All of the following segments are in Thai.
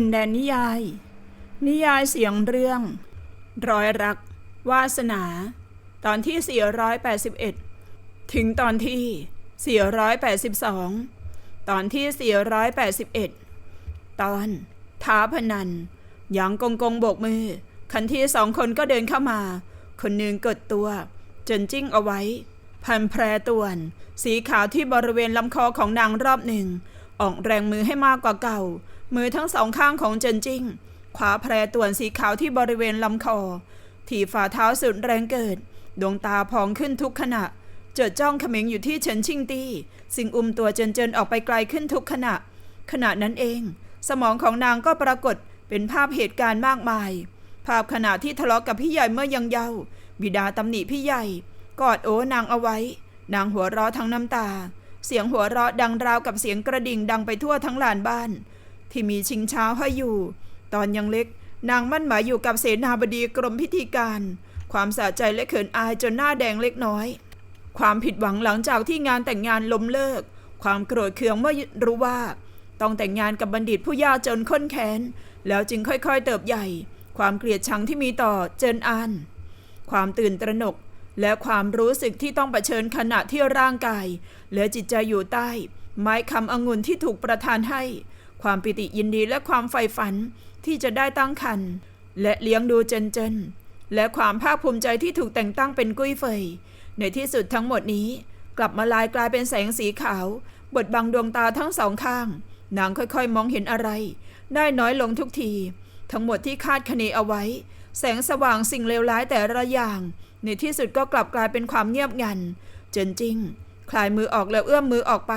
ินแดนนิยาย นิยายเสียงเรื่องรอยรัก วาสนา ตอนที่ 481 ถึงตอนที่ 482 ตอนที่ 481 ตอน ท้าพนันหยางกงกงโบกมือ คันที่สองคนก็เดินเข้ามา คนหนึ่งกดตัว จนจิ้งเอาไว้ พันแพรตวน สีขาวที่บริเวณลำคอของนางรอบหนึ่ง ออกแรงมือให้มากกว่าเก่า มือทั้งสองข้างของเจนจิ้งขวาแพรต่วนสีขาวที่บริเวณลำคอถีบฝ่าเท้าสุดแรงเกิด ดวงตาพองขึ้นทุกขณะเจิดจ้องเขม็งอยู่ที่เฉินชิงตี้สิ่งอุ้มตัวเจินเจินออกไปไกลขึ้นทุกขณะ ขณะนั้นเอง สมองของนางก็ปรากฏเป็นภาพเหตุการณ์มากมาย ภาพขณะที่ทะเลาะกับพี่ใหญ่เมื่อยังเยาว์บิดาตำหนิพี่ใหญ่ กอดโอ้นางเอาไว้ นางหัวเราะทั้งน้ำตา เสียงหัวเราะดังราวกับเสียงกระดิ่งดังไปทั่วทั้งลานบ้าน ที่มีชิงช้าห้อยอยู่ ตอนยังเล็ก นางมั่นหมายอยู่กับเสนาบดีกรมพิธีการ ความสะใจและเขินอายจนหน้าแดงเล็กน้อย ความผิดหวังหลังจากที่งานแต่งงานล้มเลิก ความโกรธเคืองเมื่อรู้ว่า ต้องแต่งงานกับบัณฑิตผู้ยากจนข้นแค้น แล้วจึงค่อยๆเติบใหญ่ ความเกลียดชังที่มีต่อเจินอานความตื่นตระหนกและความรู้สึกที่ต้องเผชิญขณะที่ร่างกาย และจิตใจอยู่ใต้ ไม้คำองุ่นที่ถูกประทานให้ ความปิติยินดีและความใฝ่ฝันที่จะได้ตั้งครรภ์และเลี้ยงดูเจนเจนและความภาคภูมิใจที่ถูกแต่งตั้งเป็นกุ้ยเฟย ในที่สุดทั้งหมดนี้ กลับมาลายกลายเป็นแสงสีขาว บดบังดวงตาทั้งสองข้าง นางค่อยๆ มองเห็นอะไร ได้น้อยลงทุกที ทั้งหมดที่คาดคะเนเอาไว้ แสงสว่างสิ่งเลวร้ายแต่ละอย่าง ในที่สุดก็กลับกลายเป็นความเงียบงันเจนจริง คลายมือออกแล้วเอื้อมมือออกไป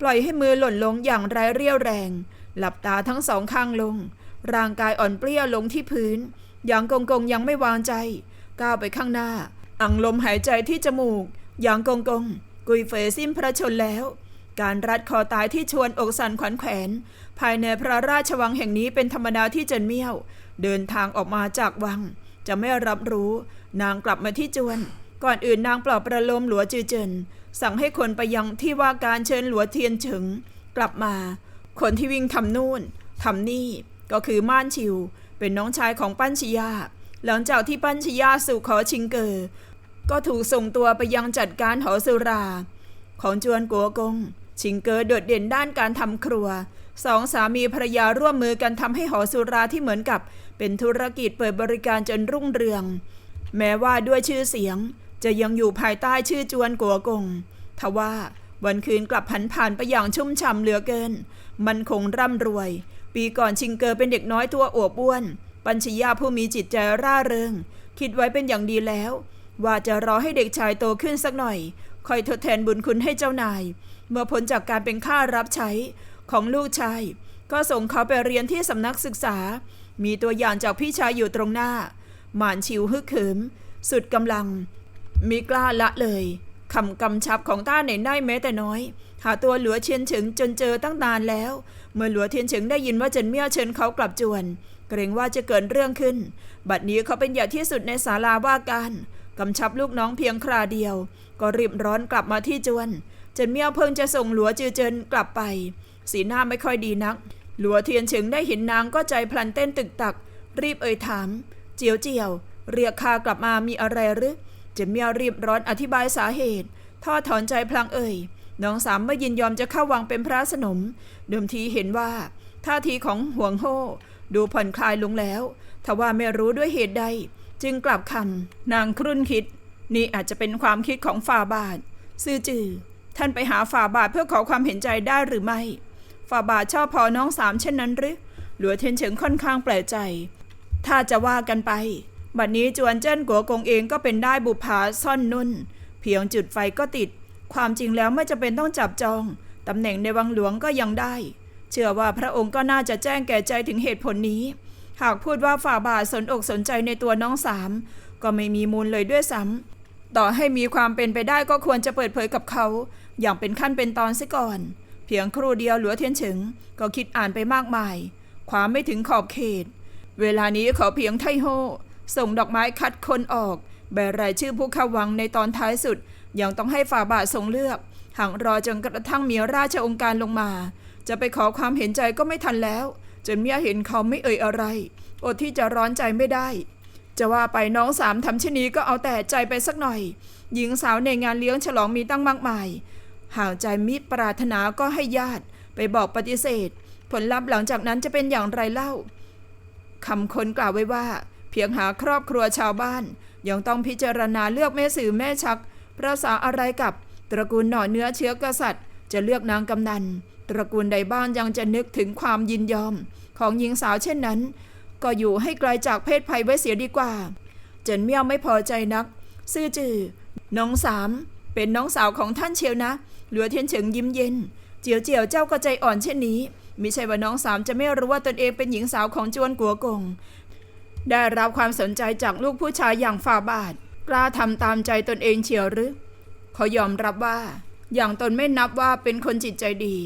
ปล่อยให้มือหล่นลงอย่างไร้เรี่ยวแรง หลับตาทั้งสองข้างลง ร่างกายอ่อนเปรี้ยลงที่พื้น อย่างกงกงยังไม่วางใจ ก้าวไปข้างหน้า อังลมหายใจที่จมูก อย่างกงกง กุยเฟยสิ้นพระชนแล้ว การรัดคอตายที่ชวนอกสันขวัญแขวน ภายในพระราชวังแห่งนี้เป็นธรรมดาที่เจนเมี่ยว เดินทางออกมาจากวัง จะไม่รับรู้ นางกลับมาที่จวน ก่อนอื่นนางปลอบประโลมหลัวจือเจิน สั่งให้คนไปยังที่ว่าการเชิญหลัวเทียนเฉิง กลับมา คนที่วิ่งทำนู่นทำนี่ก็คือม่านชิว เป็นน้องชายของปั้นชิยาหลังจากที่ปั้นชิยาสู่ขอชิงเกอก็ถูกส่งตัวไปยังจัดการหอสุรา ของจวนกัวกง ชิงเกอโดดเด่นด้านการทำครัวสองสามีภรรยาร่วมมือกันทำให้หอสุราที่เหมือนกับ เป็นธุรกิจเปิดบริการจนรุ่งเรือง แม้ว่าด้วยชื่อเสียง จะยังอยู่ภายใต้ชื่อจวนกัวกงทว่าวันคืนกลับผันผ่านไปอย่างชุ่มฉ่ำเหลือเกิน มันคงร่ำรวย ปีก่อนชิงเกอเป็นเด็กน้อยตัวอวบอ้วน ปัญชยาผู้มีจิตใจร่าเริง คิดไว้เป็นอย่างดีแล้ว ว่าจะรอให้เด็กชายโตขึ้นสักหน่อย คอยทดแทนบุญคุณให้เจ้านาย เมื่อพ้นจากการเป็นข้ารับใช้ของลูกชาย ก็ส่งเขาไปเรียนที่สำนักศึกษา มีตัวอย่างจากพี่ชายอยู่ตรงหน้า หมานชิวฮึกเหิม สุดกำลัง มีกล้าละเลยคำกำชับของต้าในได้แม้แต่น้อย หาตัวหลัวเชียนเฉิงจนเจอตั้งนานแล้ว เมื่อหลัวเทียนเฉิงได้ยินว่าเจินเมี่ยวเชิญเขากลับจวน เกรงว่าจะเกิดเรื่องขึ้น บัดนี้เขาเป็นใหญ่ที่สุดในศาลาว่าการกำชับลูกน้องเพียงคราเดียว ก็รีบร้อนกลับมาที่จวนเจินเมี่ยวเพิ่งจะส่งหลัวจือเจินกลับไป สีหน้าไม่ค่อยดีนัก หลัวเทียนเฉิงได้เห็นนางก็ใจพลันเต้นตึกตัก รีบเอ่ยถาม เจียวเจียว เรียกข้ากลับมามีอะไรหรือ จมี่ยรีบร้อนอธิบายสาเหตุทอดถอนใจพลางเอ่ยน้องสามไม่ยินยอมจะเข้าวังเป็นพระสนม เดิมทีเห็นว่า ท่าทีของห่วงโฮดูผ่อนคลายลงแล้วทว่าไม่รู้ด้วยเหตุใด จึงกลับคำนางครุ่นคิด นี่อาจจะเป็นความคิดของฝ่าบาท ซื่อจือ ท่านไปหาฝ่าบาทเพื่อขอความเห็นใจได้หรือไม่ฝ่าบาทชอบพอน้องสามเช่นนั้นหรือหลัวเทียนเฉิงค่อนข้างแปลกใจ ถ้าจะว่ากันไป บัดนี้จวนเจิ้นกัวกงเองก็เป็นได้บุปผาซ่อนนุ่น เพียงจุดไฟก็ติด ความจริงแล้วไม่จะเป็นต้องจับจองตำแหน่งในวังหลวงก็ยังได้ เชื่อว่าพระองค์ก็น่าจะแจ้งแก่ใจถึงเหตุผลนี้ หากพูดว่าฝ่าบาทสนอกสนใจในตัวน้องสามก็ไม่มีมูลเลยด้วยซ้ำต่อให้มีความเป็นไปได้ก็ควรจะเปิดเผยกับเขา อย่างเป็นขั้นเป็นตอนซะก่อน เพียงครู่เดียวหลัวเทียนเฉิง ก็คิดอ่านไปมากมาย ความไม่ถึงขอบเขต เวลานี้ขอเพียงไทโฮ ส่งดอกไม้คัดคนออกแบรายชื่อผู้เข้าวังในตอนท้ายสุด ยังต้องให้ฝ่าบาททรงเลือกหากรอจนกระทั่งมีราชองค์การลงมา จะไปขอความเห็นใจก็ไม่ทันแล้ว จนเมียเห็นเขาไม่เอ่ยอะไร อดที่จะร้อนใจไม่ได้ จะว่าไปน้องสามทำเช่นนี้ก็เอาแต่ใจไปสักหน่อย หญิงสาวในงานเลี้ยงฉลองมีตั้งมากมาย ห่ากใจมิปรารถนาก็ให้ญาติ ไปบอกปฏิเสธ ผลลัพธ์หลังจากนั้นจะเป็นอย่างไรเล่าคำคนกล่าวไว้ว่า เพียงหาครอบครัวชาวบ้าน ยังต้องพิจารณาเลือกแม่สื่อแม่ชักประสาอะไรกับ ตระกูลหน่อเนื้อเชื้อกษัตริย์ จะเลือกนางกำนัน ตระกูลใดบ้านยังจะนึกถึงความยินยอม ของหญิงสาวเช่นนั้น ก็อยู่ให้ไกลจากเพศภัยไว้เสียดีกว่า เจินเมี่ยวไม่พอใจนัก ซื่อจือน้องสามเป็นน้องสาวของท่านเชียวนะ หลัวเทียนเฉิงยิ้มเย็น เจียวเจียวเจ้าก็ใจอ่อนเช่นนี้มิใช่ว่าน้องสามจะไม่รู้ว่าตนเองเป็นหญิงสาวของจวนกัวกง ได้รับความสนใจจากลูกผู้ชายอย่างฝ่าบาท กล้าทำตามใจตนเองเชียวหรือเขายอมรับว่า อย่างตนไม่นับว่าเป็นคนจิตใจดี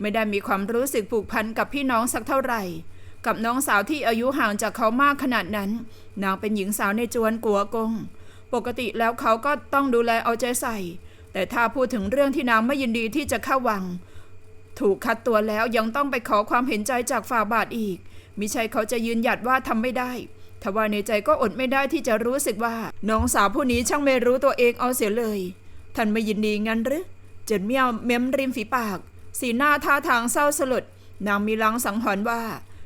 ไม่ได้มีความรู้สึกผูกพันกับพี่น้องสักเท่าไหร่ กับน้องสาวที่อายุห่างจากเขามากขนาดนั้น นางเป็นหญิงสาวในจวนกัวกง ปกติแล้วเขาก็ต้องดูแลเอาใจใส่ แต่ถ้าพูดถึงเรื่องที่นางไม่ยินดีที่จะเข้าวัง ถูกคัดตัวแล้วยังต้องไปขอความเห็นใจจากฝ่าบาทอีกมิใช่เขาจะยืนหยัดว่าทำไม่ได้ ทว่าในใจก็อดไม่ได้ที่จะรู้สึกว่า น้องสาวผู้นี้ช่างไม่รู้ตัวเองเอาเสียเลย ท่านไม่ยินดีงั้นหรือเจินเมียวเม้มริมฝีปาก สีหน้าท่าทางเศร้าสลด นางมีลังสังหรณ์ว่า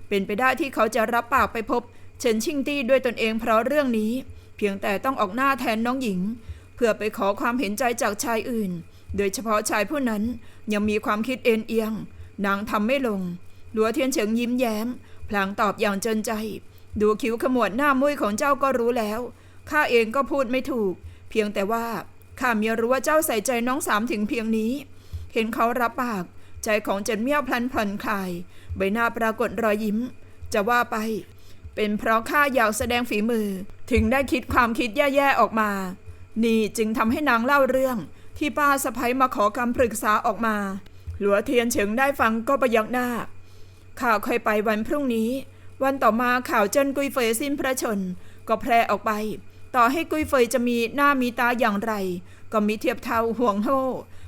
เป็นไปได้ที่เขาจะรับปากไปพบ เฉินชิงตี้ด้วยตนเองเพราะเรื่องนี้ เพียงแต่ต้องออกหน้าแทนน้องหญิง เพื่อไปขอความเห็นใจจากชายอื่น โดยเฉพาะชายผู้นั้นยังมีความคิดเอ็นเอียง นางทำไม่ลง หลัวเทียนเฉิงยิ้มแย้ม พลางตอบอย่างเจนใจ ดูคิ้วขมวดหน้ามุ้ยของเจ้าก็รู้แล้ว ข้าเองก็พูดไม่ถูก เพียงแต่ว่าข้ามีรู้ว่าเจ้าใส่ใจน้องสามถึงเพียงนี้ เห็นเขารับปาก ใจของเจนเมี่ยวพลันผ่อนคลาย ใบหน้าปรากฏรอยยิ้ม จะว่าไป เป็นเพราะข้าอยากแสดงฝีมือ ถึงได้คิดความคิดแย่ๆออกมา นี่จึงทำให้นางเล่าเรื่อง ที่ป้าสะพ้ยมาขอคำปรึกษาออกมา หลัวเทียนเฉิงได้ฟังก็ประยักหน้าข่าวเคยไปวันพรุ่งนี้ วันต่อมาข่าวเจิ้นกุยเฟยสิ้นพระชน ก็แพร่ออกไป ต่อให้กุยเฟยจะมีหน้ามีตาอย่างไร ก็มีเทียบเท่าห่วงโฮ่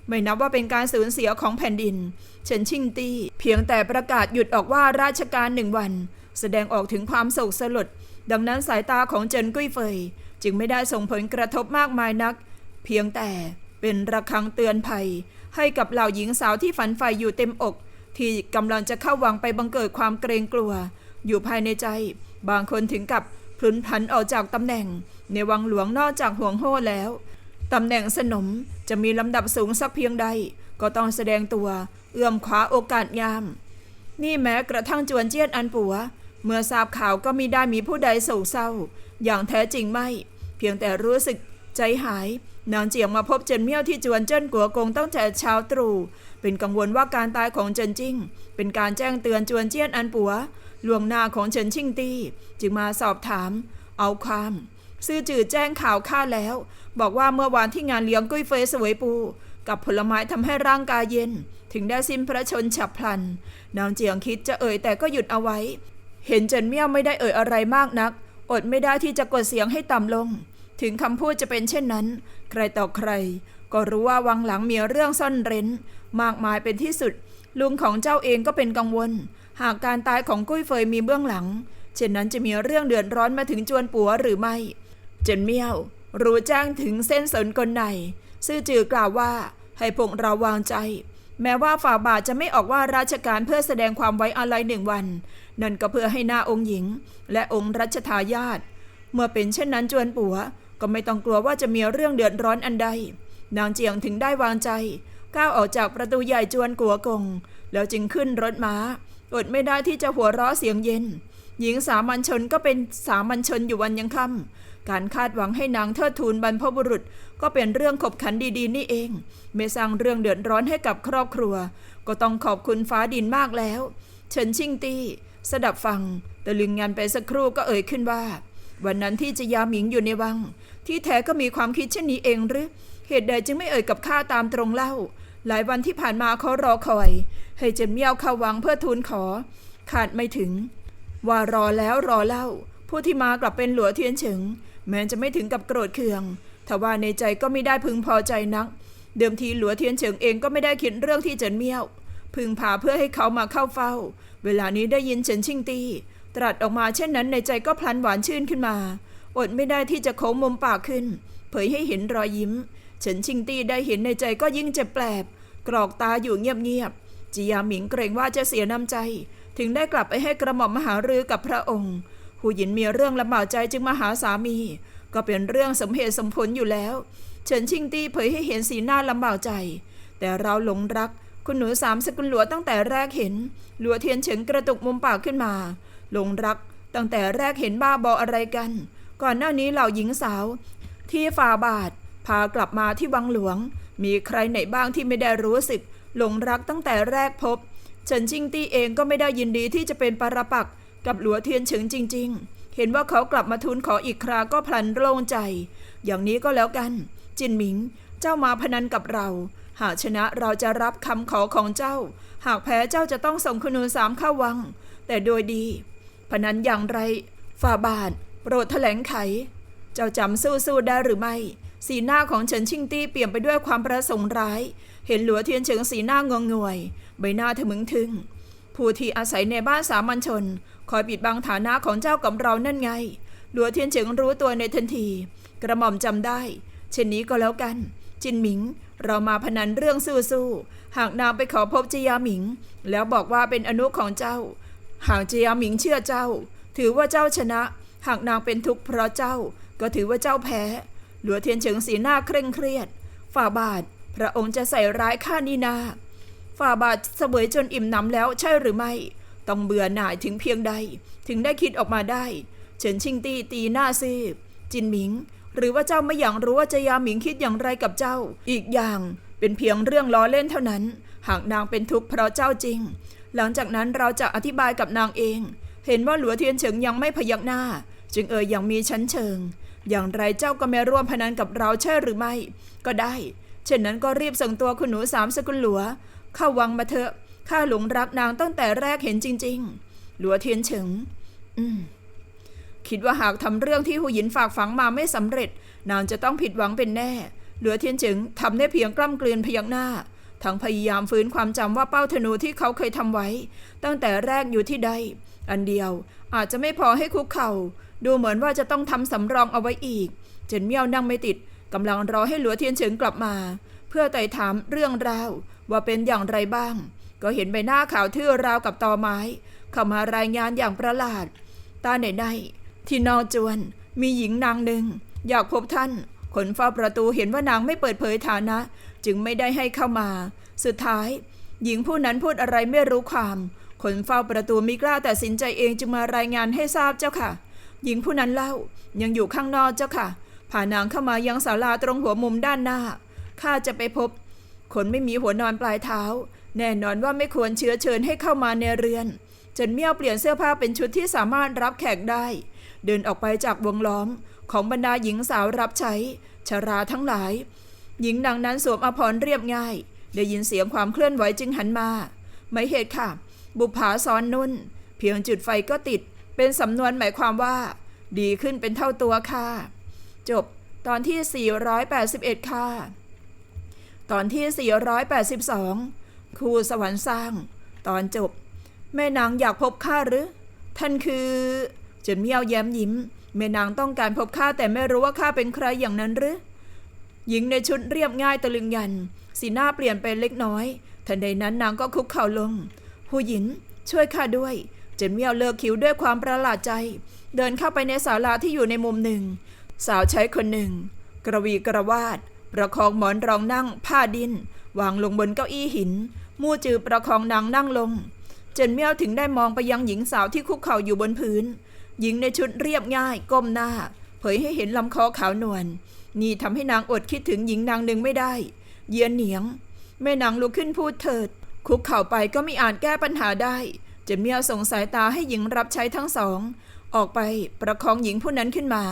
ไม่นับว่าเป็นการสูญเสียของแผ่นดิน เฉินชิงตี้ เพียงแต่ประกาศหยุดออกว่าราชการหนึ่งวัน แสดงออกถึงความโศกสลด ดังนั้นสายตาของเจินกุยเฟย จึงไม่ได้ส่งผลกระทบมากมายนัก เพียงแต่เป็นระฆังเตือนภัย ให้กับเหล่าหญิงสาวที่ฝันใฝ่อยู่เต็มอก ที่กำลังจะเข้าวังไปบังเกิดความเกรงกลัว อยู่ภายในใจ บางคนถึงกับพลุนพันออกจากตำแหน่ง ในวังหลวงนอกจากห่วงโห่แล้วตำแหน่งสนมจะมีลำดับสูงสักเพียงใด ก็ต้องแสดงตัว เอื้อมคว้าโอกาสงาม นี่แม้กระทั่งจวนเจียนอันปัว เมื่อทราบข่าวก็มีได้มีผู้ใดโศกเศร้า อย่างแท้จริงไม่ เพียงแต่รู้สึกใจหาย นางเจียงมาพบเจินเมี่ยวที่จวนเจิ้นกัวกงตั้งแต่เช้าตรู่เป็นกังวลว่าการตายของเจินจิ้ง เป็นการแจ้งเตือนจวนเจียนอันปัว ล่วงหน้าของเฉินชิงตี้ จึงมาสอบถาม เอาความ ซื่อจืดแจ้งข่าวข้าแล้ว บอกว่าเมื่อวานที่งานเลี้ยงกุ้ยเฟยสวยปู กับผลไม้ทำให้ร่างกายเย็น ถึงได้สิ้นพระชนฉับพลัน นางเจียงคิดจะเอ่ยแต่ก็หยุดเอาไว้ เห็นเจินเมี่ยวไม่ได้เอ่ยอะไรมากนัก อดไม่ได้ที่จะกดเสียงให้ต่ำลง ถึงคำพูดจะเป็นเช่นนั้น ใครต่อใคร ก็รู้ว่าวังหลังมีเรื่องซ่อนเร้น มากมายเป็นที่สุดลุงของเจ้าเองก็เป็นกังวล หากการตายของกุ้ยเฟยมีเบื้องหลัง เช่นนั้นจะมีเรื่องเดือดร้อนมาถึงจวนปัวหรือไม่ เจินเมี่ยว รู้แจ้งถึงเส้นสนกลในซื่อจือกล่าวว่า ให้พวกเราวางใจ แม้ว่าฝ่าบาทจะไม่ออกว่าราชการเพื่อแสดงความไว้อาลัยหนึ่งวัน นั่นก็เพื่อให้หน้าองค์หญิง และองค์รัชทายาทเมื่อเป็นเช่นนั้นจวนปัวก็ไม่ต้องกลัวว่าจะมีเรื่องเดือดร้อนอันใด นางเจียงถึงได้วางใจ ก้าวออกจากประตูใหญ่จวนกัวกง แล้วจึงขึ้นรถม้า อดไม่ได้ที่จะหัวเราะเสียงเย็น หญิงสามัญชนก็เป็นสามัญชนอยู่วันยังค่ำการคาดหวังให้นางเทิดทูนบรรพบุรุษ ก็เป็นเรื่องขบขันดีๆ นี่เอง ไม่สร้างเรื่องเดือดร้อนให้กับครอบครัว ก็ต้องขอบคุณฟ้าดินมากแล้ว เฉินชิงตี้สดับฟังตะลึงงานไปสักครู่ก็เอ่ยขึ้นว่า วันนั้นที่จะยาหมิงอยู่ในวัง ที่แท้ก็มีความคิดเช่นนี้เองหรือเหตุใดจึงไม่เอ่ยกับข้าตามตรงเล่า หลายวันที่ผ่านมาเขารอคอย ให้เจินเมี่ยวเข้าวังเพื่อทูลขอ ขาดไม่ถึง ว่ารอแล้วรอเล่า ผู้ที่มากลับเป็นหลัวเทียนเฉิง แม้จะไม่ถึงกับโกรธเคืองทว่าในใจก็ไม่ได้พึงพอใจนัก เดิมทีหลัวเทียนเฉิงเองก็ไม่ได้คิดเรื่องที่เจินเมี่ยว พึงพาเพื่อให้เขามาเข้าเฝ้า เวลานี้ได้ยินเฉินชิงตีตรัสออกมาเช่นนั้นในใจก็พลันหวานชื่นขึ้นมา อดไม่ได้ที่จะโค้งมุมปากขึ้น เผยให้เห็นรอยยิ้มเฉินชิงตี้ได้เห็นในใจก็ยิ่งเจ็บแปลบ กรอกตาอยู่เงียบๆจียาหมิงเกรงว่าจะเสียน้ำใจ ถึงได้กลับไปให้กระหม่อมมหารือกับพระองค์ผู้หญิงมีเรื่องลำบากใจจึงมาหาสามี ก็เป็นเรื่องสมเหตุสมผลอยู่แล้วเฉินชิงตี้เผยให้เห็นสีหน้าลำบากใจ แต่เราหลงรักคุณหนูสามสกุลหลัวตั้งแต่แรกเห็น หลัวเทียนเฉิงกระตุกมุมปากขึ้นมาหลงรักตั้งแต่แรกเห็นบ้าบออะไรกัน ก่อนหน้านี้เหล่าหญิงสาว ที่ฝ่าบาท พากลับมาที่วังหลวง มีใครไหนบ้างที่ไม่ได้รู้สึก หลงรักตั้งแต่แรกพบเฉินชิงตี้เองก็ไม่ได้ยินดีที่จะเป็นปรปักษ์กับหลัวเทียนเฉิงจริง ๆ เห็นว่าเขากลับมาทูลขออีกคราก็พลันโล่งใจ อย่างนี้ก็แล้วกัน จินหมิง เจ้ามาพนันกับเรา หากชนะเราจะรับคำขอของเจ้า หากแพ้เจ้าจะต้องส่งคุนูสามเข้าวัง แต่โดยดี พนันอย่างไรฝ่าบาทโปรดแถลงไข เจ้าจำสู้สู้ได้หรือไม่ สีหน้าของเฉินชิงตี้เปลี่ยนไปด้วยความประสงค์ร้าย เห็นหลัวเทียนเฉิงสีหน้างงงวย ใบหน้าทะมึงทึง ผู้ที่อาศัยในบ้านสามัญชน คอยปิดบังฐานะของเจ้ากับเรานั่นไง หลัวเทียนเฉิงรู้ตัวในทันที กระหม่อมจำได้ เช่นนี้ก็แล้วกัน จินหมิง เรามาพนันเรื่องสู้สู้หากนางไปขอพบจียาหมิง แล้วบอกว่าเป็นอนุของเจ้า หากจียาหมิงเชื่อเจ้า ถือว่าเจ้าชนะ หากนางเป็นทุกข์เพราะเจ้า ก็ถือว่าเจ้าแพ้ หลัวเทียนเฉิงสีหน้าเคร่งเครียด ฝ่าบาท พระองค์จะใส่ร้ายข้านี่นา ฝ่าบาทเสวยจนอิ่มหนำแล้วใช่หรือไม่ ต้องเบื่อหน่ายถึงเพียงใด ถึงได้คิดออกมาได้ เฉินชิงตี้ตีหน้าซีบจินหมิง หรือว่าเจ้าไม่อยากรู้ว่าจะยาหมิงคิดอย่างไรกับเจ้า อีกอย่างเป็นเพียงเรื่องล้อเล่นเท่านั้น หากนางเป็นทุกข์เพราะเจ้าจริง หลังจากนั้นเราจะอธิบายกับนางเอง เห็นว่าหลัวเทียนเฉิงยังไม่พยักหน้า จึงเอ่ยอย่างมีชั้นเชิง อย่างไรเจ้าก็ไม่ร่วมพนันกับเราใช่หรือไม่ ก็ได้ เช่นนั้นก็รีบส่งตัวคุณหนูสามสกุลหลัว เข้าวังมาเถอะข้าหลงรักนางตั้งแต่แรกเห็นจริง ๆ หลัวเทียนเฉิง อืมคิดว่าหากทำเรื่องที่หูหยินฝากฝังมาไม่สำเร็จ นางจะต้องผิดหวังเป็นแน่ หลือเทียนเฉิงทำได้เพียงกล้ำกลืนพยักหน้าทั้งพยายามฟื้นความจำว่าเป้าธนูที่เขาเคยทำไว้ ตั้งแต่แรกอยู่ที่ใด อันเดียวอาจจะไม่พอให้คุกเข่า ดูเหมือนว่าจะต้องทำสำรองเอาไว้อีก เจนเมี่ยวนั่งไม่ติดกำลังรอให้หลัวเทียนเฉิงกลับมา เพื่อไต่ถามเรื่องราวว่าเป็นอย่างไรบ้าง ก็เห็นใบหน้าขาวทื่อราวกับตอไม้ เข้ามารายงานอย่างประหลาด ตาไหนๆที่นอจวน มีหญิงนางหนึ่ง อยากพบท่านคนเฝ้าประตูเห็นว่านางไม่เปิดเผยฐานะ จึงไม่ได้ให้เข้ามา สุดท้าย หญิงผู้นั้นพูดอะไรไม่รู้ความคนเฝ้าประตูมิกล้าแต่สินใจเองจึงมารายงานให้ทราบเจ้าค่ะ หญิงผู้นั้นเล่ายังอยู่ข้างนอกเจ้าค่ะพานางเข้ามายังศาลาตรงหัวมุมด้านหน้าข้าจะไปพบ คนไม่มีหัวนอนปลายเท้า แน่นอนว่าไม่ควรเชื้อเชิญให้เข้ามาในเรือน จนเมี่ยวเปลี่ยนเสื้อผ้าเป็นชุดที่สามารถรับแขกได้ เดินออกไปจากวงล้อมของบรรดาหญิงสาวรับใช้ชราทั้งหลาย หญิงนางนั้นสวมอภรณ์เรียบง่าย ได้ยินเสียงความเคลื่อนไหวจึงหันมา ไม่เหตุค่ะ บุปผาซ้อนนุ่น เพียงจุดไฟก็ติด เป็นสำนวนหมายความว่า ดีขึ้นเป็นเท่าตัวค่ะ จบตอนที่ 481 ค่ะ ตอนที่ 482 ครูสวรรค์สร้าง ตอนจบ แม่นางอยากพบข้าหรือ ท่านคือเจนเมียวแย้มยิ้ม แม่นางต้องการพบข้าแต่ไม่รู้ว่าข้าเป็นใครอย่างนั้นหรือหญิงในชุดเรียบง่ายตะลึงยัน สีหน้าเปลี่ยนไปเล็กน้อย ทันใดนั้นนางก็คุกเข่าลง ผู้หญิงช่วยข้าด้วย เจนเมียวเลิกคิ้วด้วยความประหลาดใจ เดินเข้าไปในศาลาที่อยู่ในมุมหนึ่ง สาวใช้คนหนึ่ง กระวีกระวาด ประคองหมอนรองนั่ง ผ้าดิน วางลงบนเก้าอี้หิน มู่จือประคองนางนั่งลง เจนเมียวถึงได้มองไปยังหญิงสาวที่คุกเข่าอยู่บนพื้น หญิงในชุดเรียบง่าย ก้มหน้า เผยให้เห็นลำคอขาวนวลนี่ทำให้นางอดคิดถึงหญิงนางหนึ่งไม่ได้ เยียนเหนียง แม่นางลุกขึ้นพูดเถิด คุกเข่าไปก็ไม่อาจแก้ปัญหาได้ เจนเมียวส่งสายตาให้หญิงรับใช้ทั้งสอง ออกไปประคองหญิงผู้นั้นขึ้นมา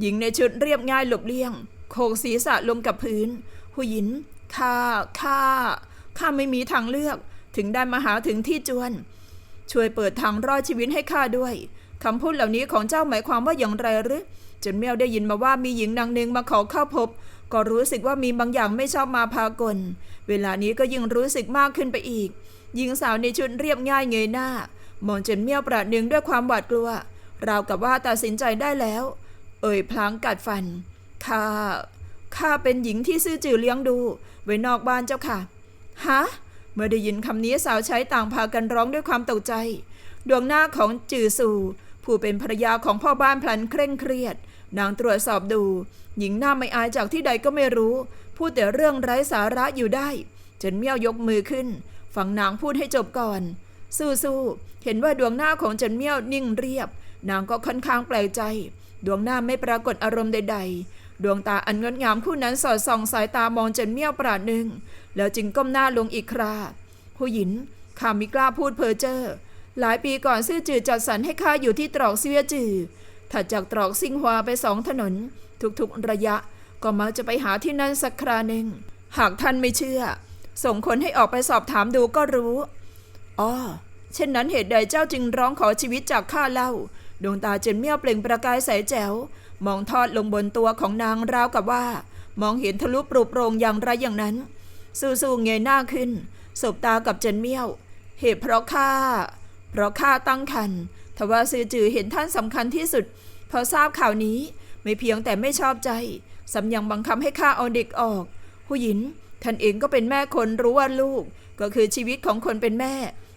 หญิงในชุดเรียบง่ายหลบเลี่ยงโขกศีรษะลงกับพื้น ผู้หญิงข้าข้าข้าไม่มีทางเลือก ถึงได้มาหาถึงที่จวน ช่วยเปิดทางรอดชีวิตให้ข้าด้วยคำพูดเหล่านี้ของเจ้าหมายความว่าอย่างไรหรือจนเมียวได้ยินมาว่ามีหญิงนางหนึ่งมาขอเข้าพบ ก็รู้สึกว่ามีบางอย่างไม่ชอบมาพากล เวลานี้ก็ยิ่งรู้สึกมากขึ้นไปอีก หญิงสาวในชุดเรียบง่ายเงยหน้ามองเจนเมี่ยวประหนึ่งด้วยความหวาดกลัว ราวกับว่าตัดสินใจได้แล้ว เอ่ยพลางกัดฟันข้าข้าเป็นหญิงที่ซื่อจื่อเลี้ยงดู ไว้นอกบ้านเจ้าค่ะฮะเมื่อได้ยินคำนี้สาวใช้ต่างพากันร้องด้วยความตกใจ ดวงหน้าของจือสู่ผู้เป็นภรรยาของพ่อบ้านพลันเคร่งเครียด นางตรวจสอบดู หญิงหน้าไม่อายจากที่ใดก็ไม่รู้ พูดแต่เรื่องไร้สาระอยู่ได้เจนเมี่ยวยกมือขึ้น ฟังนางพูดให้จบก่อน สู้ๆเห็นว่าดวงหน้าของเจนเมี่ยวนิ่งเรียบ นางก็ค่อนข้างแปลกใจ ดวงหน้าไม่ปรากฏอารมณ์ใด ๆ ดวงตาอันงดงามคู่นั้นสอดส่องสายตามองเจนเมี่ยวปราดหนึ่ง แล้วจึงก้มหน้าลงอีกคราผู้หญิงข้ามิกล้าพูดเพ้อเจ้อหลายปีก่อนซื่อจือจัดสรรให้ข้าอยู่ที่ตรอกเสียจือถัดจากตรอกซิงฮวาไปสองถนน ทุกๆระยะ ก็มักจะไปหาที่นั่นสักคราหนึ่ง หากท่านไม่เชื่อ ส่งคนให้ออกไปสอบถามดูก็รู้อ๋อเช่นนั้นเหตุใดเจ้าจึงร้องขอชีวิตจากข้าเล่า ดวงตาเจนเมี่ยวเปล่งประกายใสแจ๋ว มองทอดลงบนตัวของนางราวกับว่า มองเห็นทะลุปรุโปรงอย่างไรอย่างนั้น สู้ๆเงยหน้าขึ้น สบตากับเจนเมี่ยว เหตุเพราะข้า เพราะข้าตั้งคันทว่าซือจือเห็นท่านสำคัญที่สุด พอทราบข่าวนี้ไม่เพียงแต่ไม่ชอบใจสำยังบังคับให้ข้าเอาเด็กออก ผู้หญิง ท่านเองก็เป็นแม่คนรู้ว่าลูก ก็คือชีวิตของคนเป็นแม่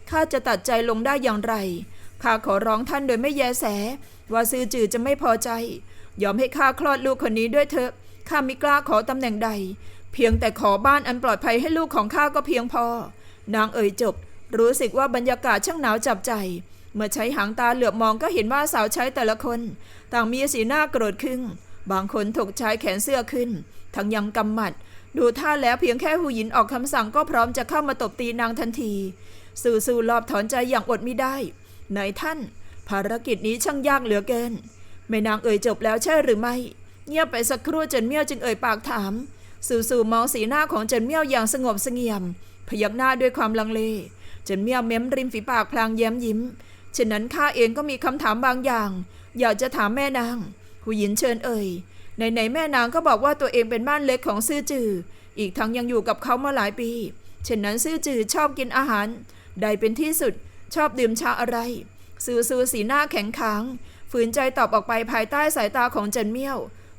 ข้าจะตัดใจลงได้อย่างไร ข้าขอร้องท่านโดยไม่แยแส ว่าซือจือจะไม่พอใจ ยอมให้ข้าคลอดลูกคนนี้ด้วยเถอะ ข้าไม่กล้าขอตำแหน่งใด เพียงแต่ขอบ้านอันปลอดภัยให้ลูกของข้าก็เพียงพอ นางเอ่ยจบ รู้สึกว่าบรรยากาศช่างหนาวจับใจ เมื่อใช้หางตาเหลือบมองก็เห็นว่าสาวใช้แต่ละคน ต่างมีสีหน้าโกรธขึ้น บางคนถกใช้แขนเสื้อขึ้น ทั้งยังกำหมัด ดูท่าแล้วเพียงแค่หูหยินออกคำสั่งก็พร้อมจะเข้ามาตบตีนางทันทีสู่สู่รอบถอนใจอย่างอดไม่ได้นายท่าน ภารกิจนี้ช่างยากเหลือเกินแม่นางเอ่ยจบแล้วใช่หรือไม่ เงียบไปสักครู่เจนเมี่ยวจึงเอ่ยปากถาม สู่สู่มองสีหน้าของเจนเมี่ยวอย่างสงบเสงี่ยม พยักหน้าด้วยความลังเลเจนเมี่ยวเม้มริมฝีปากพลางแย้มยิ้มฉะนั้นข้าเองก็มีคำถามบางอย่าง อยากจะถามแม่นางหูหยินเชิญเอ่ย ไหนๆแม่นางก็บอกว่าตัวเองเป็นบ้านเล็กของซื่อจือ อีกทั้งยังอยู่กับเขามาหลายปีฉะนั้นซื่อจือชอบกินอาหาร ใดเป็นที่สุด ชอบดื่มชาอะไร ซื่อซือสีหน้าแข็งขังฝืนใจตอบออกไปภายใต้สายตาของเจนเมี่ยว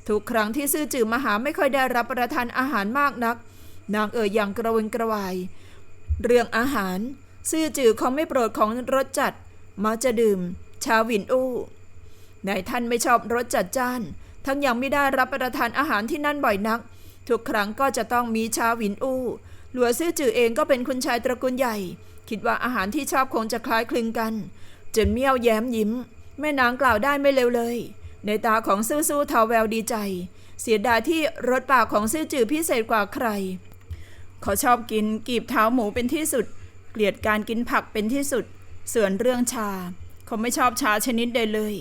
ทุกครั้งที่ซื่อจือมาหาไม่ค่อยได้รับประทานอาหารมากนัก นางเอ่ยอย่างกระวนกระวาย เรื่องอาหาร ซื่อจือเขาไม่โปรดของรสจัดมักจะดื่ม ชาวินอู้นายท่านไม่ชอบรสจัดจ้าน ทั้งยังไม่ได้รับประทานอาหารที่นั่นบ่อยนัก ทุกครั้งก็จะต้องมีชาวินอู้หลัวซื่อจือเองก็เป็นคุณชายตระกูลใหญ่ คิดว่าอาหารที่ชอบคงจะคล้ายคลึงกันเจนเมี่ยวแย้มยิ้ม แม่นางกล่าวได้ไม่เร็วเลย ในตาของซื่อสู้ทาแววดีใจ เสียดายที่รสปากของซื่อจือพิเศษกว่าใคร เขาชอบกินกีบเท้าหมูเป็นที่สุด เกลียดการกินผักเป็นที่สุดส่วนเรื่องชา เขาไม่ชอบชาชนิดใดเลย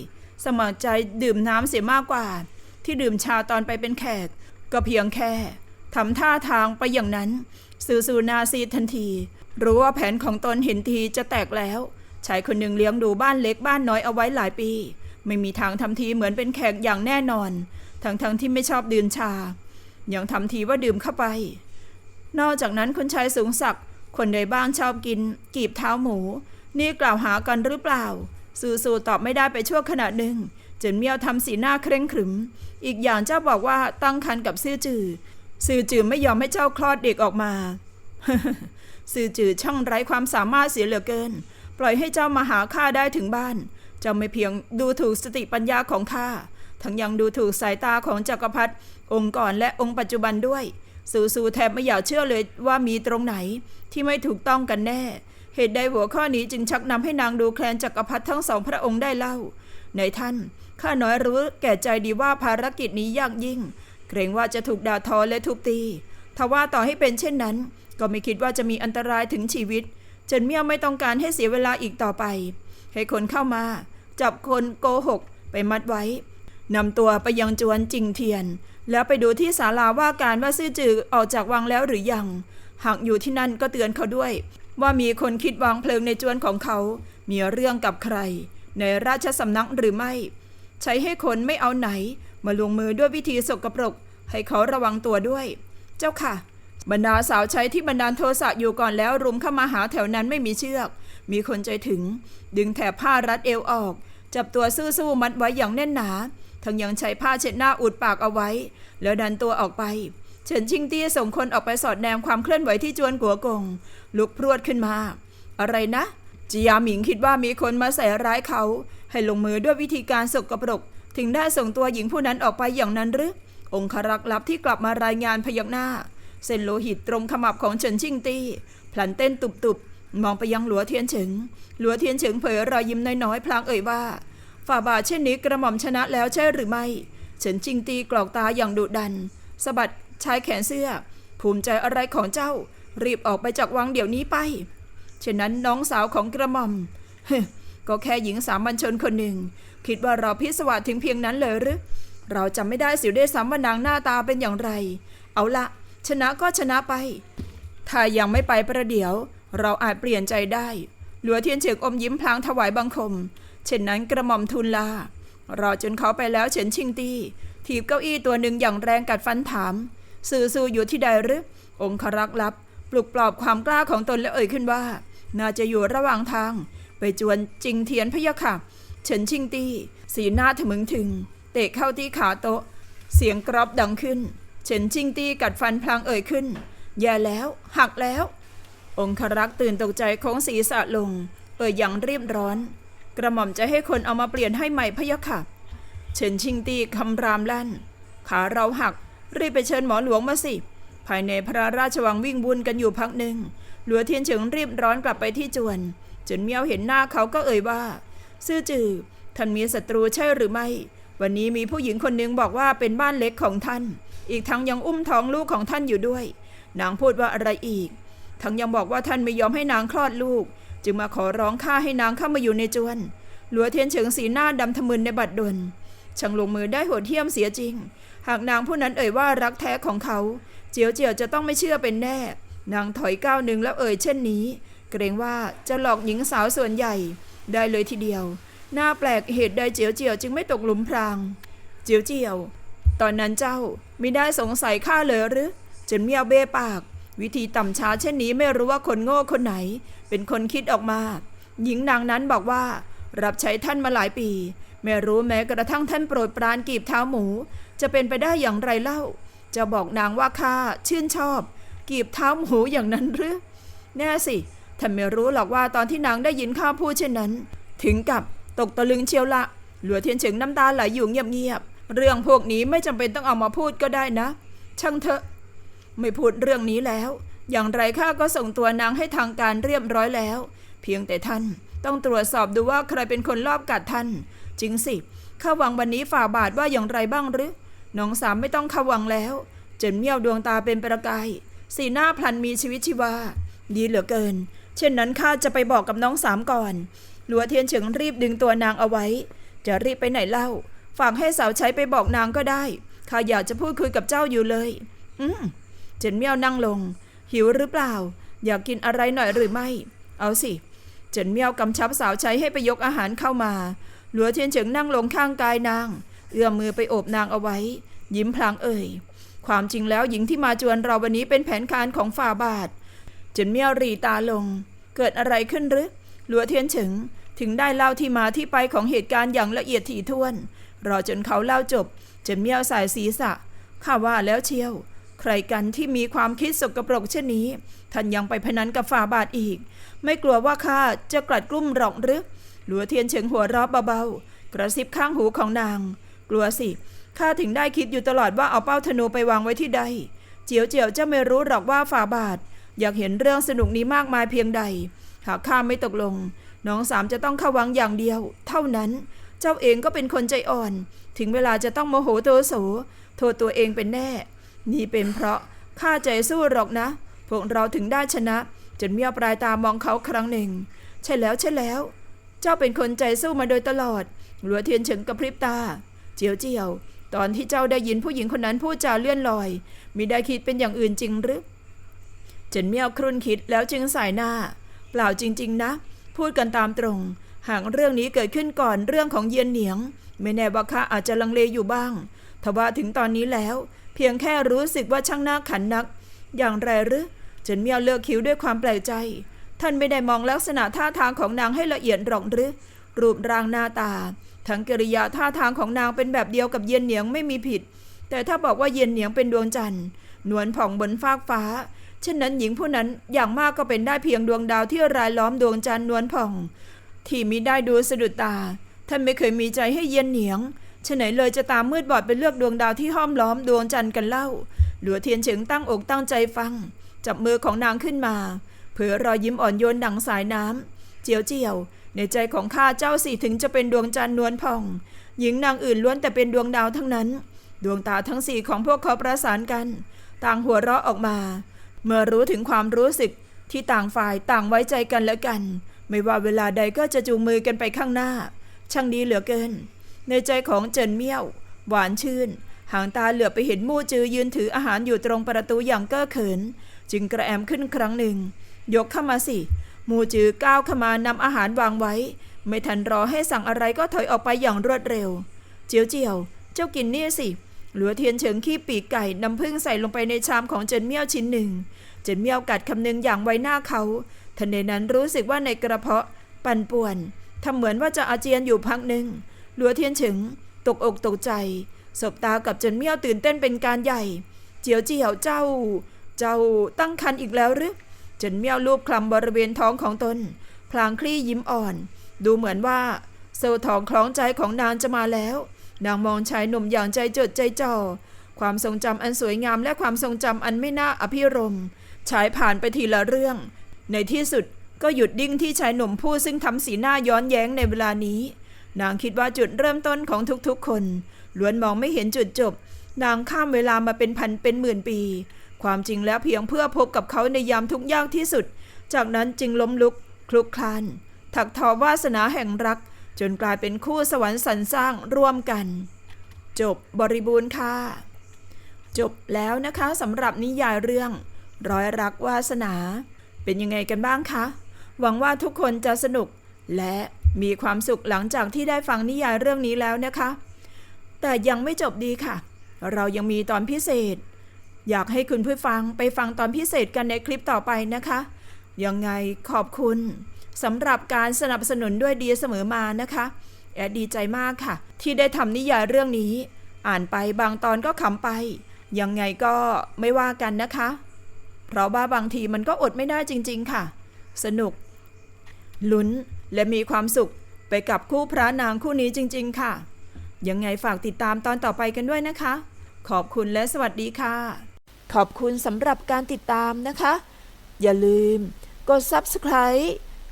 สมัครใจดื่มน้ำเสียมากกว่า ที่ดื่มชาตอนไปเป็นแขก ก็เพียงแค่ทำท่าทางไปอย่างนั้นสื่อสูนาซีทันที รู้ว่าแผนของตนเห็นทีจะแตกแล้วชายคนหนึ่งเลี้ยงดูบ้านเล็กบ้านน้อยเอาไว้หลายปี ไม่มีทางทำทีเหมือนเป็นแขกอย่างแน่นอน ทั้งๆทที่ไม่ชอบดื่มชา ยังทำทีว่าดื่มเข้าไป นอกจากนั้นคุณชายสูงศักดิ์คนใดบ้างชอบกิน กีบเท้าหมู นี่กล่าวหากันหรือเปล่า สูสูตอบไม่ได้ไปชั่วขณะหนึ่ง เจนเมียวทำสีหน้าเคร่งขรึม อีกอย่างเจ้าบอกว่าตั้งครรภ์กับซื่อจือ ซื่อจือไม่ยอมให้เจ้าคลอดเด็กออกมา ซื่อจือช่างไร้ความสามารถเสียเหลือเกิน ปล่อยให้เจ้ามาหาข้าได้ถึงบ้าน เจ้าไม่เพียงดูถูกสติปัญญาของข้า ทั้งยังดูถูกสายตาของจักรพรรดิองค์ก่อนและองค์ปัจจุบันด้วย สูสูแทบไม่อยากเชื่อเลยว่ามีตรงไหนที่ไม่ถูกต้องกันแน่ เหตุใดหัวข้อนี้จึงชักนำให้นางดูแคลนจักรพรรดิทั้งสองพระองค์ได้เล่า ในท่าน ข้าน้อยรู้แก่ใจดีว่าภารกิจนี้ยากยิ่ง เกรงว่าจะถูกด่าทอและทุบตี ทว่าต่อให้เป็นเช่นนั้น ก็ไม่คิดว่าจะมีอันตรายถึงชีวิตเจนเมี่ยวไม่ต้องการให้เสียเวลาอีกต่อไป ให้คนเข้ามา จับคนโกหก ไปมัดไว้นำตัวไปยังจวนจิงเทียน แล้วไปดูที่ศาลาว่าการว่าซื่อจือออกจากวังแล้วหรือยัง หากอยู่ที่นั่นก็เตือนเขาด้วย ว่ามีคนคิดวางเพลิงในจวนของเขา มีเรื่องกับใคร ในราชสำนักหรือไม่ ใช้ให้คนไม่เอาไหน มาลงมือด้วยวิธีสกปรก ให้เขาระวังตัวด้วย เจ้าค่ะ บรรดาสาวใช้ที่บรรดาลโทสะอยู่ก่อนแล้วรุมเข้ามาหาแถวนั้นไม่มีเชือก มีคนใจถึง ดึงแถบผ้ารัดเอวออก จับตัวสู้ๆมัดไว้อย่างแน่นหนา ทั้งยังใช้ผ้าเช็ดหน้าอุดปากเอาไว้ แล้วดันตัวออกไปเฉินชิงเตี้ยส่งคนออกไปสอดแนมความเคลื่อนไหวที่จวนกัวกง ลุกพรวดขึ้นมา อะไรนะ จิยาหมิงคิดว่ามีคนมาใส่ร้ายเขา ให้ลงมือด้วยวิธีการสกปรก ถึงได้ส่งตัวหญิงผู้นั้นออกไปอย่างนั้นหรือ องครักษ์ลับที่กลับมารายงานพยักหน้า เส้นโลหิตตรงขมับของเฉินชิงตี้พลันเต้นตุบๆ มองไปยังหลัวเทียนเฉิง หลัวเทียนเฉิงเผยรอยยิ้มน้อยๆ พลางเอ่ยว่า ฝ่าบาทเช่นนี้กระหม่อมชนะแล้วใช่หรือไม่ เฉินชิงตีกรอกตาอย่างดุดันสะบัดชายแขนเสื้อ ภูมิใจอะไรของเจ้า รีบออกไปจากวังเดี๋ยวนี้ไป เช่นนั้นน้องสาวของกระหม่อมเฮ้ก็แค่หญิงสามัญชนคนหนึ่ง คิดว่าเราพิศวาสถึงเพียงนั้นเลยหรือเราจำไม่ได้สิวได้ซ้ำว่านางหน้าตาเป็นอย่างไร เอาละชนะก็ชนะไป ถ้ายังไม่ไปประเดี๋ยว เราอาจเปลี่ยนใจได้หลัวเทียนเฉิงอมยิ้มพลางถวายบังคม เช่นนั้นกระหม่อมทูลลารอจนเขาไปแล้วเฉินชิงตีถีบเก้าอี้ตัวหนึ่งอย่างแรงกัดฟันถาม สื่อสู่อยู่ที่ใดหรือองครักษ์ลับ ปลุกปลอบความกล้าของตนและเอ่ยขึ้นว่า น่าจะอยู่ระหว่างทาง ไปจวนจิงเทียนพะยะค่ะเฉินชิงตีสีหน้าถมึงถึง เตะเข้าที่ขาโต๊ะ เสียงกรอบดังขึ้น เฉินชิงตีกัดฟันพลางเอ่ยขึ้น แย่แล้ว หักแล้ว องครักษ์ตื่นตกใจโค้งศีรษะลง เอ่ยอย่างรีบร้อน กระหม่อมจะให้คนเอามาเปลี่ยนให้ใหม่พะยะค่ะเฉินชิงตีคำรามลั่น ขาเราหัก รีบไปเชิญหมอหลวงมาสิ ภายในพระราชวังวิ่งบุญกันอยู่พักหนึ่ง หลัวเทียนเฉิงรีบร้อนกลับไปที่จวน จนเมียวเห็นหน้าเขาก็เอ่ยว่า ซื่อจือท่านมีศัตรูใช่หรือไม่ วันนี้มีผู้หญิงคนหนึ่งบอกว่าเป็นบ้านเล็กของท่าน อีกทั้งยังอุ้มท้องลูกของท่านอยู่ด้วย นางพูดว่าอะไรอีก ทั้งยังบอกว่าท่านไม่ยอมให้นางคลอดลูก จึงมาขอร้องข้าให้นางเข้ามาอยู่ในจวน หลัวเทียนเฉิงสีหน้าดำทะมึนในบัดดลช่างลงมือได้โหดเหี้ยมเสียจริง หากนางผู้นั้นเอ่ยว่ารักแท้ของเขา เจียวเจียวจะต้องไม่เชื่อเป็นแน่ นางถอยก้าวหนึ่งแล้วเอ่ยเช่นนี้ เกรงว่าจะหลอกหญิงสาวส่วนใหญ่ได้เลยทีเดียว น่าแปลกเหตุใดเจียวเจียวจึงไม่ตกหลุมพราง เจียวเจียว ตอนนั้นเจ้าไม่ได้สงสัยข้าเลยหรือจนเมียวเบ้ปาก วิธีต่ำช้าเช่นนี้ไม่รู้ว่าคนโง่คนไหน เป็นคนคิดออกมา หญิงนางนั้นบอกว่า รับใช้ท่านมาหลายปี ไม่รู้แม้กระทั่งท่านโปรดปรานกีบเท้าหมู จะเป็นไปได้อย่างไรเล่า จะบอกนางว่าข้าชื่นชอบ กีบเท้าหมูอย่างนั้นหรือแน่สิท่านไม่รู้หรอกว่าตอนที่นางได้ยินข้าพูดเช่นนั้น ถึงกับตกตะลึงเชียวละหลัวเทียนเฉิงน้ำตาไหลอยู่เงียบๆเรื่องพวกนี้ไม่จำเป็นต้องเอามาพูดก็ได้นะ ช่างเถอะ ไม่พูดเรื่องนี้แล้ว อย่างไรข้าก็ส่งตัวนางให้ทางการเรียบร้อยแล้ว เพียงแต่ท่านต้องตรวจสอบดูว่าใครเป็นคนลอบกัดท่านจริงสิข้าหวังวันนี้ฝ่าบาทว่าอย่างไรบ้างหรือ น้องสามไม่ต้องข้าหวังแล้ว เจนเมี่ยวดวงตาเป็นประกาย สีหน้าพลันมีชีวิตชีวา ดีเหลือเกิน เช่นนั้นข้าจะไปบอกกับน้องสามก่อนหลัวเทียนเฉิงรีบดึงตัวนางเอาไว้ จะรีบไปไหนเล่า ฝากให้สาวใช้ไปบอกนางก็ได้ ข้าอยากจะพูดคุยกับเจ้าอยู่เลย อืมเจนเมี่ยวนั่งลง หิวหรือเปล่า อยากกินอะไรหน่อยหรือไม่ เอาสิ เจนเมี่ยวกำชับสาวใช้ให้ไปยกอาหารเข้ามา หลัวเทียนเฉิงนั่งลงข้างกายนาง เอื้อมมือไปโอบนางเอาไว้ ยิ้มพลางเอ่ย ความจริงแล้วหญิงที่มาจวนเราวันนี้เป็นแผนการของฝ่าบาทจนเมียวรีตาลง เกิดอะไรขึ้นหรือหลัวเทียนเฉิงถึงได้เล่าที่มาที่ไปของเหตุการณ์อย่างละเอียดถี่ถ้วน รอจนเขาเล่าจบจนเมียวสายศีรษะข้าว่าแล้วเชียว ใครกันที่มีความคิดสกปรกเช่นนี้ ท่านยังไปพนันกับฝ่าบาทอีก ไม่กลัวว่าข้าจะกลัดกลุ้มหรอกหรือหลัวเทียนเฉิงหัวเราะเบาๆกระซิบข้างหูของนาง กลัวสิ ข้าถึงได้คิดอยู่ตลอดว่าเอาเป้าธนูไปวางไว้ที่ใด เจียวเจียวจะไม่รู้หรอกว่าฝ่าบาท อยากเห็นเรื่องสนุกนี้มากมายเพียงใด หากข้าไม่ตกลง น้องสามจะต้องเข้าวังอย่างเดียว เท่านั้น เจ้าเองก็เป็นคนใจอ่อน ถึงเวลาจะต้องโมโหโตโส โทษตัวเองเป็นแน่ นี่เป็นเพราะข้าใจสู้หรอกนะ พวกเราถึงได้ชนะ จนเมียปลายตามองเขาครั้งหนึ่ง ใช่แล้วใช่แล้ว เจ้าเป็นคนใจสู้มาโดยตลอด หลัวเทียนเฉิงกระพริบตา เจียวเจียว ตอนที่เจ้าได้ยินผู้หญิงคนนั้นพูดจาเลื่อนลอยมิได้คิดเป็นอย่างอื่นจริงหรือเจินเมียวครุ่นคิดแล้วจึงสายหน้า เปล่าจริง ๆ นะ พูดกันตามตรง หากเรื่องนี้เกิดขึ้นก่อนเรื่องของเยียนเหนียง ไม่แน่ว่าข้าอาจจะลังเลอยู่บ้างทว่าถึงตอนนี้แล้ว เพียงแค่รู้สึกว่าช่างหน่าขันนัก อย่างไรหรือเจนเมียวเลือกคิ้วด้วยความแปลกใจ ท่านไม่ได้มองลักษณะท่าทางของนางให้ละเอียดหรอกหรือรูปร่างหน้าตา ทั้งกิริยาท่าทางของนางเป็นแบบเดียวกับเย็นเหนียงไม่มีผิด แต่ถ้าบอกว่าเย็นเหนียงเป็นดวงจันทร์นวลผ่องบนฟากฟ้า เช่นนั้นหญิงผู้นั้นอย่างมากก็เป็นได้เพียงดวงดาวที่รายล้อมดวงจันทร์นวลผ่อง ที่มิได้ดูสะดุดตา ท่านไม่เคยมีใจให้เย็นเหนียงฉไหนเลยจะตามมืดบอดไปเลือกดวงดาวที่ห้อมล้อมดวงจันทร์กันเล่า หลัวเทียนเฉิงตั้งอกตั้งใจฟัง จับมือของนางขึ้นมา เผยรอยยิ้มอ่อนโยนดังสายน้ำ เจียวเจียว ในใจของข้าเจ้าสิถึงจะเป็นดวงจันทร์นวลผ่อง หญิงนางอื่นล้วนแต่เป็นดวงดาวทั้งนั้น ดวงตาทั้งสี่ของพวกเขาประสานกัน ต่างหัวเราะออกมา เมื่อรู้ถึงความรู้สึกที่ต่างฝ่ายต่างไว้ใจกันและกัน ไม่ว่าเวลาใดก็จะจูงมือกันไปข้างหน้า ช่างดีเหลือเกิน ในใจของเจินเมี่ยว หวานชื่น หางตาเหลือบไปเห็นมู่จือยืนถืออาหารอยู่ตรงประตูอย่างเก้อเขิน จึงกระแอมขึ้นครั้งหนึ่ง ยกเข้ามาสิ มูจือก้าวเข้ามานำอาหารวางไว้ ไม่ทันรอให้สั่งอะไรก็ถอยออกไปอย่างรวดเร็ว เจียวเจียว เจ้ากินนี่สิหลัวเทียนเฉิงขี้ปีกไก่น้ำพึ่งใส่ลงไปในชามของเจินเมี่ยวชิ้นหนึ่ง เจินเมี่ยวกัดคำนึงอย่างไว้หน้าเขาทันใดนั้นรู้สึกว่าในกระเพาะ ปั่นป่วนทำเหมือนว่าจะอาเจียนอยู่พักหนึ่งหลัวเทียนเฉิงตกอกตกใจ สบตากับเจินเมี่ยวตื่นเต้นเป็นการใหญ่ เจียวเจียวเจ้า เจ้าตั้งคันอีกแล้วหรือ จนเมี่ยวลูบคลำบริเวณท้องของตน พลางคลี่ยิ้มอ่อน ดูเหมือนว่าโซ่ทองคล้องใจของนางจะมาแล้ว นางมองชายหนุ่มอย่างใจจดใจจ่อความทรงจำอันสวยงามและความทรงจำอันไม่น่าอภิรมฉายผ่านไปทีละเรื่อง ในที่สุดก็หยุดดิ้งที่ชายหนุ่มผู้ซึ่งทำสีหน้าย้อนแย้งในเวลานี้ นางคิดว่าจุดเริ่มต้นของทุกๆคนล้วนมองไม่เห็นจุดจบ นางข้ามเวลามาเป็นพันเป็นหมื่นปี ความจริงแล้วเพียงเพื่อพบกับเขาในยามทุกข์ยากที่สุด จากนั้นจึงล้มลุกคลุกคลานถักทอวาสนาแห่งรัก จนกลายเป็นคู่สวรรค์สรรสร้างร่วมกัน จบบริบูรณ์ค่ะ จบแล้วนะคะสำหรับนิยายเรื่อง ร้อยรักวาสนา เป็นยังไงกันบ้างคะ หวังว่าทุกคนจะสนุก และมีความสุขหลังจากที่ได้ฟังนิยายเรื่องนี้แล้วนะคะ แต่ยังไม่จบดีค่ะ เรายังมีตอนพิเศษ อยากให้คุณผู้ฟังไปฟังตอนพิเศษกันในคลิปต่อไปนะคะ ยังไงขอบคุณสำหรับการสนับสนุนด้วยดีเสมอมานะคะ แอดดีใจมากค่ะ ที่ได้ทำนิยายเรื่องนี้ อ่านไปบางตอนก็ขำไป ยังไงก็ไม่ว่ากันนะคะ เพราะว่าบางทีมันก็อดไม่ได้จริง ๆ ค่ะ สนุก ลุ้นและมีความสุขไปกับคู่พระนางคู่นี้จริง ๆ ค่ะ ยังไงฝากติดตามตอนต่อไปกันด้วยนะคะ ขอบคุณและสวัสดีค่ะ ขอบคุณสำหรับการติดตามนะคะ อย่าลืม กด Subscribe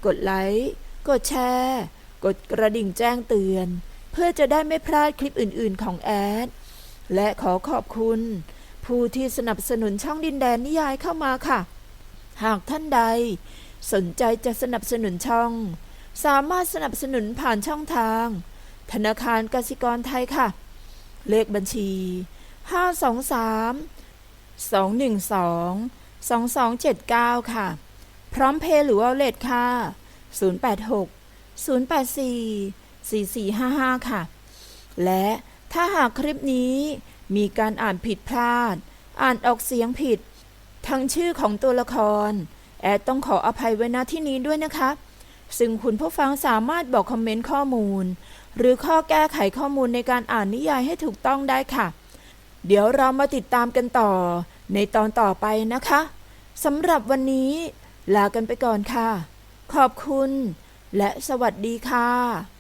กดไลค์กดแชร์ กดกระดิ่งแจ้งเตือน เพื่อจะได้ไม่พลาดคลิปอื่น ๆ ของแอด และขอขอบคุณ ผู้ที่สนับสนุนช่องดินแดนนิยายเข้ามาค่ะ หากท่านใด สนใจจะสนับสนุนช่อง สามารถสนับสนุนผ่านช่องทาง ธนาคารกสิกรไทยค่ะ เลขบัญชี 523 212 2279 ค่ะ พร้อมเพย์หรือว่าเลทค่ะ 086 084 4455 ค่ะ และถ้าหากคลิปนี้มีการอ่านผิดพลาด อ่านออกเสียงผิด ทั้งชื่อของตัวละคร แอดต้องขออภัยไว้ณที่นี้ด้วยนะคะ ซึ่งคุณผู้ฟังสามารถบอกคอมเมนต์ข้อมูล หรือข้อแก้ไขข้อมูลในการอ่านนิยายให้ถูกต้องได้ค่ะ เดี๋ยวเรามาติดตามกันต่อ ในตอนต่อไปนะคะสำหรับวันนี้ ลากันไปก่อนค่ะ ขอบคุณ และสวัสดีค่ะ